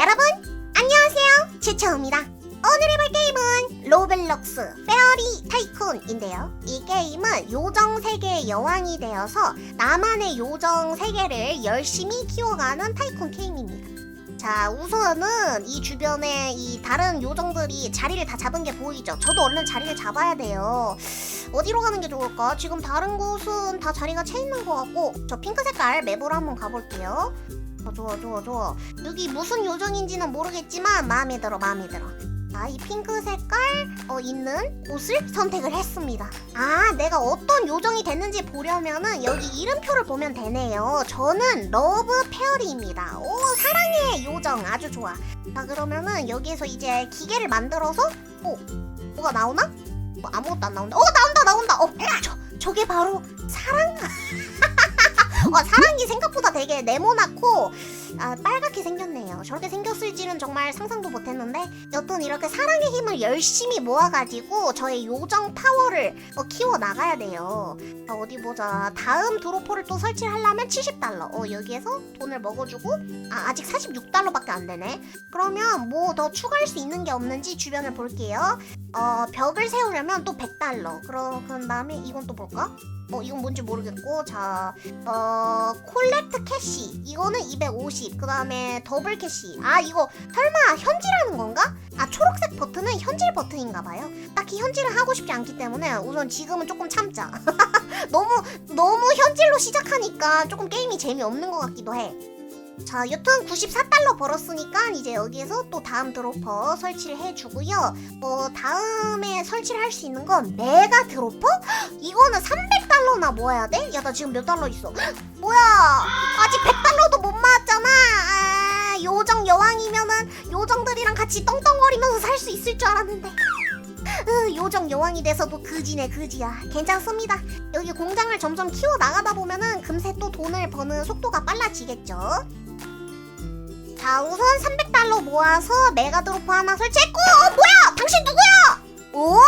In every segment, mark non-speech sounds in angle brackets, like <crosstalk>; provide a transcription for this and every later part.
여러분 안녕하세요. 최채우입니다. 오늘 해볼 게임은 로블록스 페어리 타이쿤인데요. 이 게임은 요정 세계의 여왕이 되어서 나만의 요정 세계를 열심히 키워가는 타이쿤 게임입니다. 자 우선은 이 주변에 이 다른 요정들이 자리를 다 잡은 게 보이죠? 저도 얼른 자리를 잡아야 돼요. 어디로 가는 게 좋을까? 지금 다른 곳은 다 자리가 채 있는 것 같고 저 핑크 색깔 맵으로 한번 가볼게요 어, 좋아 좋아 좋아. 여기 무슨 요정인지는 모르겠지만 마음에 들어 마음에 들어. 아 이 핑크 색깔 어, 있는 곳을 선택을 했습니다. 아 내가 어떤 요정이 됐는지 보려면은 여기 이름표를 보면 되네요. 저는 러브 페어리입니다. 오 사랑의 요정. 아주 좋아. 자 그러면은 여기에서 이제 기계를 만들어서 오 뭐가 나오나? 뭐 아무것도 안 나온다. 어 나온다 나온다. 어 저, 저게 바로 사랑 어, 사랑이 생각보다 되게 네모나고 아, 빨갛게 생겼네요. 저렇게 생겼을지는 정말 상상도 못했는데 여튼 이렇게 사랑의 힘을 열심히 모아가지고 저의 요정 파워를 어, 키워 나가야 돼요. 자, 어디 보자. 다음 드로퍼를 또 설치를 하려면 70달러. 어 여기에서 돈을 먹어주고 아, 아직 46달러밖에 안 되네. 그러면 뭐 더 추가할 수 있는 게 없는지 주변을 볼게요. 어 벽을 세우려면 또 100달러. 그럼 그 다음에 이건 또 볼까? 어 이건 뭔지 모르겠고 자 어, 콜렉트 캐시. 이거는 250. 그 다음에 더블 캐시. 아, 이거 설마 현질하는 건가? 아, 초록색 버튼은 현질 버튼인가 봐요. 딱히 현질을 하고 싶지 않기 때문에 우선 지금은 조금 참자. <laughs> 너무, 너무 현질로 시작하니까 조금 게임이 재미없는 것 같기도 해. 자, 여튼 94달러 벌었으니까 이제 여기에서 또 다음 드로퍼 설치를 해주고요. 어, 다음에 설치를 할 수 있는 건 메가 드로퍼? 이거는 300달러나 모아야 돼? 야, 나 지금 몇 달러 있어? <gasps> 뭐야, 아직 100달러도 못 모았잖아. 아, 요정 여왕이면은 요정들이랑 같이 떵떵거리면서 살 수 있을 줄 알았는데. 으, 요정 여왕이 돼서도 그지네 그지야 괜찮습니다 여기 공장을 점점 키워 나가다 보면은 금세 또 돈을 버는 속도가 빨라지겠죠 자 우선 300달러 모아서 메가 드로퍼 하나 설치했고 어 뭐야! 당신 누구야? 어?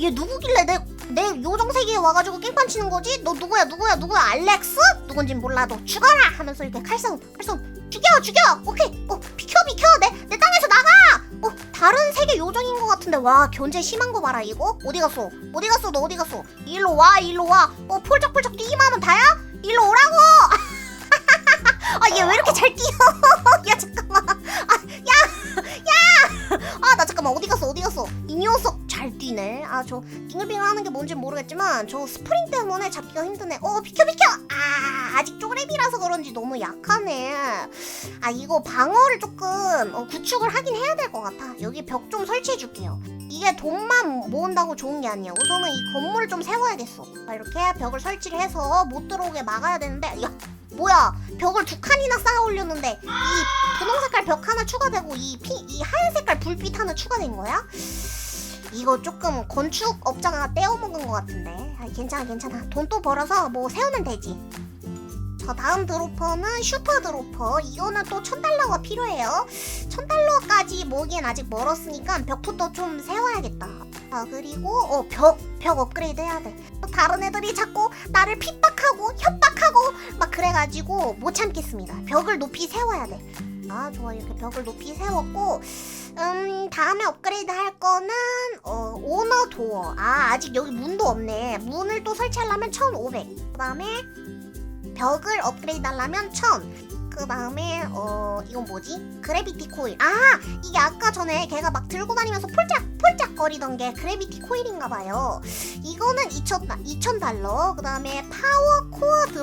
얘 누구길래 내, 내 요정 세계에 와가지고 깽판 치는 거지? 너 누구야 누구야 누구야? 알렉스? 누군진 몰라도 죽어라! 하면서 이렇게 칼싸움 칼싸움. 죽여 죽여! 오케이. 어 비켜 비켜! 내, 내 땅에서 나가! 어 다른 세계 요정인 것 같은데. 와 견제 심한 거 봐라 이거. 어디 갔어? 어디 갔어? 너 어디 갔어? 일로 와 일로 와어 폴짝폴짝 뛰기만 하면 다야? 일로 오라고! <laughs> 아 얘 왜 이렇게 잘 뛰어 뛰네. 아 저 빙글빙글 하는 게 뭔지 모르겠지만 저 스프링 때문에 잡기가 힘드네. 어 비켜 비켜! 아 아직 쪼그레비라서 그런지 너무 약하네. 아 이거 방어를 조금 어, 구축을 하긴 해야 될 것 같아. 여기 벽 좀 설치해 줄게요. 이게 돈만 모은다고 좋은 게 아니야. 우선은 이 건물을 좀 세워야겠어. 자, 이렇게 벽을 설치를 해서 못 들어오게 막아야 되는데 야 뭐야! 벽을 두 칸이나 쌓아 올렸는데 이 분홍 색깔 벽 하나 추가되고 이, 피, 이 하얀 색깔 불빛 하나 추가된 거야? 이거 조금 건축 업자가 떼어먹은 것 같은데. 아, 괜찮아 괜찮아. 돈 또 벌어서 뭐 세우면 되지. 자 다음 드로퍼는 슈퍼 드로퍼. 이거는 또 천달러가 필요해요. 천달러까지 모으기엔 아직 멀었으니까 벽부터 좀 세워야겠다. 아 그리고 어 벽 벽 업그레이드 해야 돼. 다른 애들이 자꾸 나를 핍박하고 협박하고 막 그래가지고 못 참겠습니다. 벽을 높이 세워야 돼 아 좋아 이렇게 벽을 높이 세웠고 음 다음에 업그레이드 할 거는 어 오너 도어. 아 아직 여기 문도 없네. 문을 또 설치하려면 1500 그다음에 벽을 업그레이드 하려면 1000그 다음에 어 이건 뭐지? 그래비티 코일. 아 이게 아까 전에 걔가 막 들고 다니면서 폴짝 폴짝 거리던 게 그래비티 코일인가 봐요. 이거는 2천 2천 달러. 그 다음에 파워 드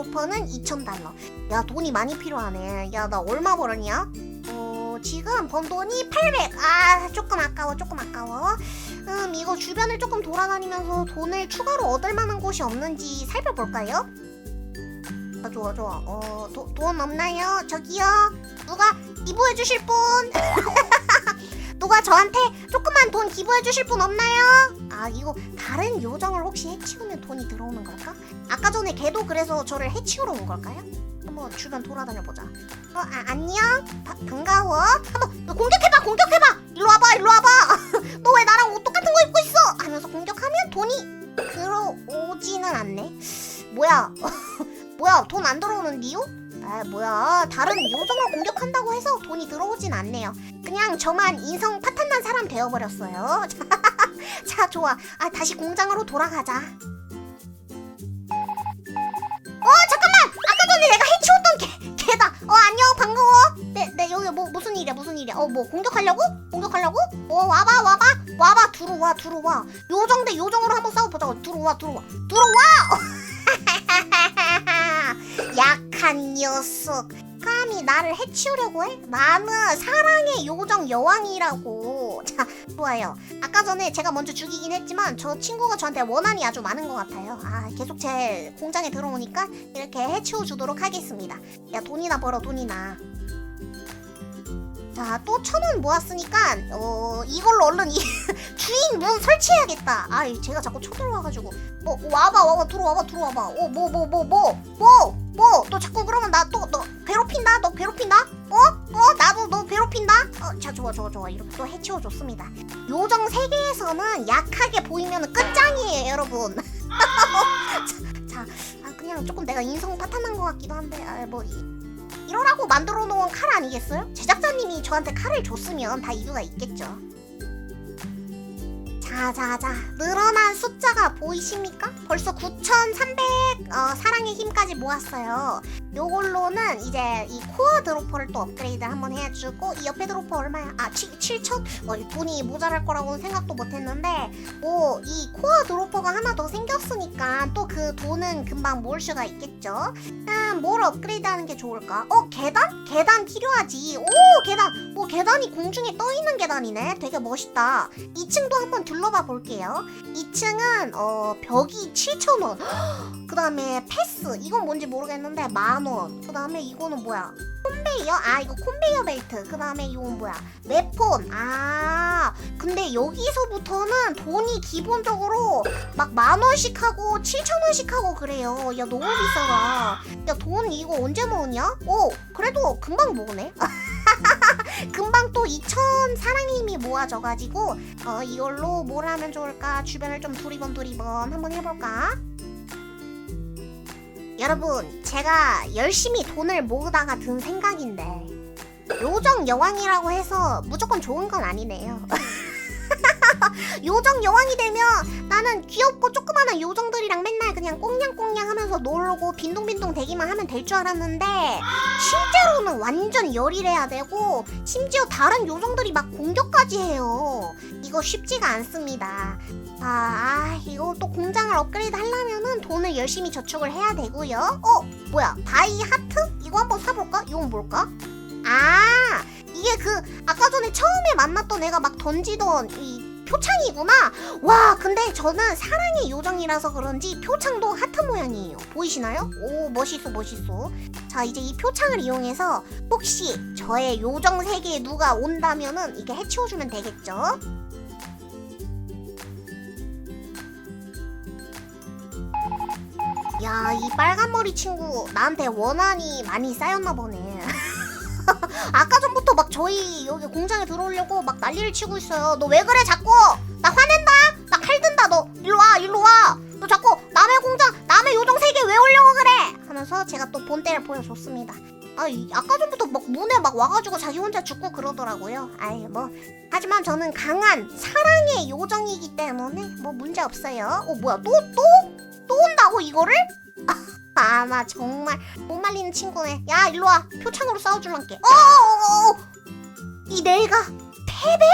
로퍼는 2천 달러. 야 돈이 많이 필요하네. 야 나 얼마 벌었냐? 어 지금 번 돈이 800 아 조금 아까워 조금 아까워. 음 이거 주변을 조금 돌아다니면서 돈을 추가로 얻을 만한 곳이 없는지 살펴볼까요? 아, 좋아 좋아. 어 도, 돈 없나요? 저기요. 누가? 기부해 주실 분 <laughs> 누가 저한테 조금만 돈 기부해 주실 분 없나요? 아 이거 다른 요정을 혹시 해치우면 돈이 들어오는 걸까? 아까 전에 걔도 그래서 저를 해치우러 온 걸까요? 한번 주변 돌아다녀 보자. 어 아, 안녕? 바, 반가워. 한번 공격해봐 공격해봐! 일로 와봐 일로 와봐! <laughs> 너 왜 나랑 옷 똑같은 거 입고 있어? 하면서 공격하면 돈이 들어오지는 않네. 뭐야? <laughs> 뭐야 돈 안 들어오는 이유? 아 뭐야 다른 요정을 공격한다고 해서 돈이 들어오는 떠오진 않네요. 그냥 저만 인성 파탄난 사람 되어버렸어요. <laughs> 자, 좋아. 아, 다시 공장으로 돌아가자. 어, 잠깐만! 아까 전에 내가 해치웠던 개, 개다. 어, 안녕, 반가워. 네, 네, 여기 뭐, 무슨 일이야, 무슨 일이야. 어, 뭐, 공격하려고? 공격하려고? 어, 와봐, 와봐. 와봐, 들어와, 들어와. 요정 대 요정으로 한번 싸워보자고. 들어와, 들어와. 들어와! <laughs> 약한 녀석. 감히 나를 해치우려고 해? 나는 사랑의 요정 여왕이라고. 자, 좋아요. 아까 전에 제가 먼저 죽이긴 했지만 저 친구가 저한테 원한이 아주 많은 것 같아요. 아, 계속 제 공장에 들어오니까 이렇게 해치워 주도록 하겠습니다. 야, 돈이나 벌어, 돈이나. 자, 또 천 원 모았으니까 어 이걸로 얼른 이 <laughs> 주인 문 설치해야겠다. 아, 제가 자꾸 쳐들어와가지고. 뭐 와봐, 와봐, 들어와봐, 들어와봐. 어, 뭐, 뭐, 뭐, 뭐, 뭐, 뭐. 너 자꾸 그러면 나 또 너 괴롭힌다. 너 괴롭힌다. 어, 어, 나도 너 괴롭힌다. 어, 자, 좋아, 좋아, 좋아. 이렇게 또 해치워줬습니다. 요정 세계에서는 약하게 보이면 끝장이에요, 여러분. <laughs> 자, 아, 그냥 조금 내가 인성 파탄난 것 같기도 한데, 아, 뭐. 이- 이러라고 만들어 놓은 칼 아니겠어요? 제작자님이 저한테 칼을 줬으면 다 이유가 있겠죠. 자자자 늘어난 숫자가 보이십니까? 벌써 9,300 어, 사랑의 힘까지 모았어요. 요걸로는 이제 이 코어 드로퍼를 또 업그레이드 한번 해주고 이 옆에 드로퍼 얼마야? 아 7, 7천? 어, 돈이 모자랄 거라고는 생각도 못했는데 뭐 이 코어 드로퍼가 하나 더 생겼으니까 또 그 돈은 금방 모을 수가 있겠죠. 음, 뭘 업그레이드하는 게 좋을까? 어 계단? 계단 필요하지. 오 계단. 오 계단이 공중에 떠 있는 계단이네. 되게 멋있다. 2층도 한번 둘러 봐 볼게요. 2층은 어 벽이 7,000원. <gasps> 그 다음에 패스. 이건 뭔지 모르겠는데 만 원. 그 다음에 이거는 뭐야? 콘베이어? 아 이거 콘베이어 벨트. 그 다음에 이건 뭐야? 웹폰. 아 근데 여기서부터는 돈이 기본적으로 막 만 원씩 하고 7천 원씩 하고 그래요. 야 너무 비싸다. 야 돈 이거 언제 모으냐? 오 그래도 금방 모으네. <laughs> 금방 또 2천 사랑의 힘이 모아져가지고 어 이걸로 뭘 하면 좋을까? 주변을 좀 두리번 두리번 한번 해볼까? 여러분 제가 열심히 돈을 모으다가 든 생각인데 요정 여왕이라고 해서 무조건 좋은 건 아니네요. <laughs> 요정 여왕이 되면 나는 귀엽고 조그마한 요정들이랑 맨날 그냥 꽁냥꽁냥 하면서 놀고 빈둥빈둥 대기만 하면 될 줄 알았는데 실제로는 완전 열일해야 되고 심지어 다른 요정들이 막 공격까지 해요. 이거 쉽지가 않습니다. 아, 아 이거 또 공장을 업그레이드 하려면은 돈을 열심히 저축을 해야 되고요. 어 뭐야 바이 하트? 이거 한번 사볼까? 이건 뭘까? 아 이게 그 아까 전에 처음에 만났던 애가 막 던지던 이 표창이구나. 와, 근데 저는 사랑의 요정이라서 그런지 표창도 하트 모양이에요. 보이시나요? 오, 멋있어, 멋있어. 자, 이제 이 표창을 이용해서 혹시 저의 요정 세계에 누가 온다면은 이게 해치워주면 되겠죠? 야, 이 빨간 머리 친구 나한테 원한이 많이 쌓였나 보네. <laughs> 아까 막 저희 여기 공장에 들어오려고 막 난리를 치고 있어요. 너 왜 그래 자꾸? 나 화낸다. 나 칼 든다. 너 일로 와, 일로 와. 너 자꾸 남의 공장, 남의 요정 세계 왜 오려고 그래? 하면서 제가 또 본때를 보여줬습니다. 아, 이- 아까 전부터 막 문에 막 와가지고 자기 혼자 죽고 그러더라고요. 아이 뭐 하지만 저는 강한 사랑의 요정이기 때문에 뭐 문제 없어요. 어 뭐야 또 또? 또 온다고 이거를? <laughs> 아나 정말 못 말리는 친구네. 야 일로 와. 표창으로 싸워줄란게. 어어어. 이 내가 패배?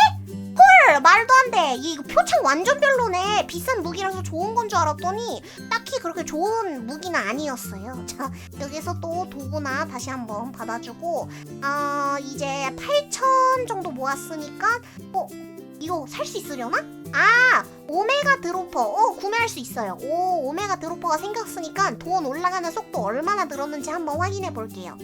헐 말도 안 돼. 이거 표창 완전 별로네. 비싼 무기라서 좋은 건 줄 알았더니 딱히 그렇게 좋은 무기는 아니었어요. <laughs> 자 여기서 또 도구나 다시 한번 받아주고 아 이제 8천 정도 모았으니까 어 이거 살 수 있으려나? 아 오메가 드로퍼. 어 구매할 수 있어요. 오 오메가 드로퍼가 생겼으니까 돈 올라가는 속도 얼마나 늘었는지 한번 확인해 볼게요.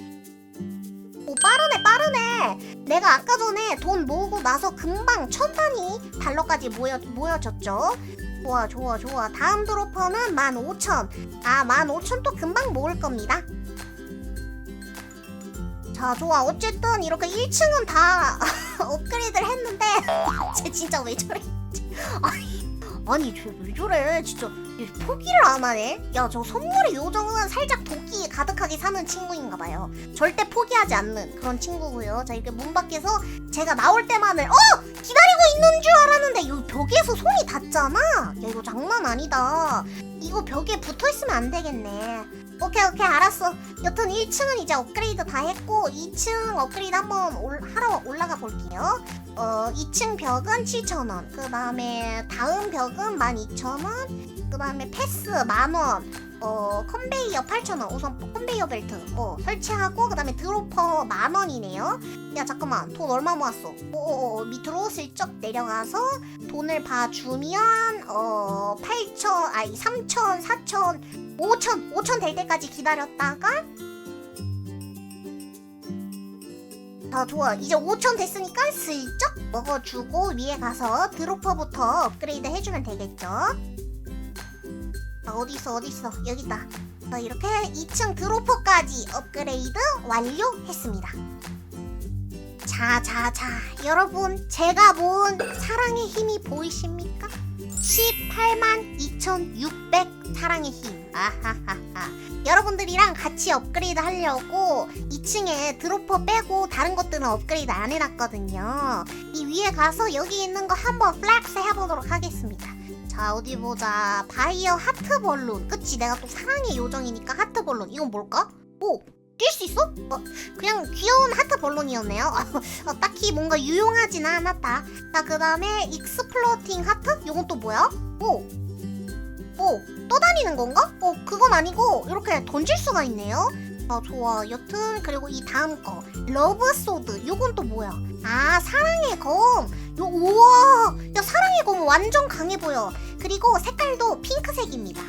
오 빠르네 빠르네. 내가 아까 전에 돈 모으고 나서 금방 천 단위 달러까지 모여, 모여졌죠? 좋아 좋아 좋아. 다음 드로퍼는 15,000 아 15,000 또 금방 모을 겁니다. 자 좋아. 어쨌든 이렇게 1층은 다 <laughs> 업그레이드를 했는데 <laughs> 쟤 진짜 왜 저래 아니 아니 쟤왜 저래? 진짜 포기를 안 하네. 야, 저 선물의 요정은 살짝 도끼 가득하게 사는 친구인가 봐요. 절대 포기하지 않는 그런 친구고요. 자, 이렇게 문 밖에서 제가 나올 때만을 어! 기다리고 있는 줄 알았는데 이 벽에서 손이 닿잖아. 야, 이거 장난 아니다. 이거 벽에 붙어 있으면 안 되겠네. 오케이, 오케이, 알았어. 여튼 1층은 이제 업그레이드 다 했고 2층 업그레이드 한번 올, 하러 올라가 볼게요. 어, 2층 벽은 7,000원. 그 다음에 다음 벽은 12,000원. 그 다음에 패스 만원. 어, 컨베이어 8,000원. 우선 컨베이어 벨트. 어, 설치하고, 그 다음에 드로퍼 만원이네요. 야, 잠깐만. 돈 얼마 모았어? 오, 밑으로 슬쩍 내려가서 돈을 봐주면, 어, 8,000, 아니, 3,000, 4,000, 5,000, 5,000 될 때까지 기다렸다가, 더 좋아. 이제 5천 됐으니까 슬쩍 먹어주고 위에 가서 드로퍼부터 업그레이드 해주면 되겠죠? 아, 어디 있어 어디 있어 여기 있다. 자, 이렇게 2층 드로퍼까지 업그레이드 완료했습니다. 자, 자, 자, 여러분 제가 모은 사랑의 힘이 보이십니까? 18만 2,600 사랑의 힘. 아하하하. 여러분들이랑 같이 업그레이드 하려고 2층에 드로퍼 빼고 다른 것들은 업그레이드 안 해놨거든요. 이 위에 가서 여기 있는 거 한번 플렉스 해보도록 하겠습니다. 자 어디 보자. 바이어 하트 벌룬. 그치 내가 또 사랑의 요정이니까 하트 벌룬. 이건 뭘까? 오! 뛸 수 있어? 어, 그냥 귀여운 하트 벌룬이었네요. <laughs> 어, 딱히 뭔가 유용하진 않았다. 자, 그 다음에 익스플로팅 하트? 이건 또 뭐야? 오! 오! 떠다니는 건가? 어, 그건 아니고 이렇게 던질 수가 있네요. 아, 좋아. 여튼 그리고 이 다음 거 러브 소드. 요건 또 뭐야? 아, 사랑의 검. 요 우와! 야, 사랑의 검 완전 강해 보여. 그리고 색깔도 핑크색입니다.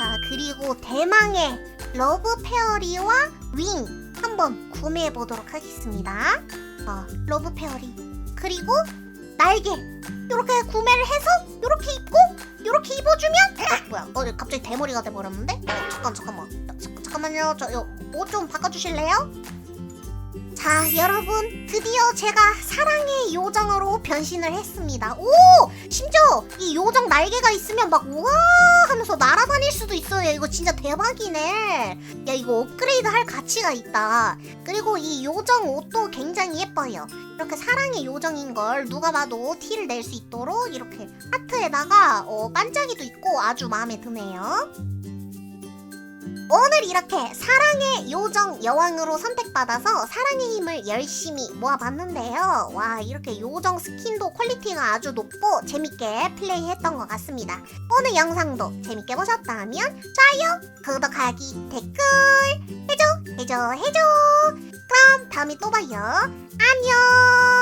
아, 그리고 대망의 러브 페어리와 윙 한번 구매해 보도록 하겠습니다. 어, 러브 페어리. 그리고 날개. 이렇게 구매를 해서 이렇게 입고 이렇게 입어주면 아, 뭐야? 어, 갑자기 대머리가 돼 버렸는데? 어, 잠깐 잠깐만. 자, 잠깐만요. 저옷 좀 바꿔 주실래요? 자, 여러분 드디어 제가 사랑의 요정으로 변신을 했습니다. 오, 심지어 이 요정 날개가 있으면 막 우와 하면서 날아다닐 수도 있어요. 이거 진짜 대박이네. 야, 이거 업그레이드 할 가치가 있다. 그리고 이 요정 옷도 굉장히 예뻐요. 이렇게 사랑의 요정인 걸 누가 봐도 티를 낼 수 있도록 이렇게 하트에다가 어, 반짝이도 있고 아주 마음에 드네요. 오늘 이렇게 사랑의 요정 여왕으로 선택받아서 사랑의 힘을 열심히 모아봤는데요. 와, 이렇게 요정 스킨도 퀄리티가 아주 높고 재밌게 플레이했던 것 같습니다. 오늘 영상도 재밌게 보셨다면 좋아요, 구독하기, 댓글 해줘, 해줘, 해줘. 그럼 다음에 또 봐요. 안녕!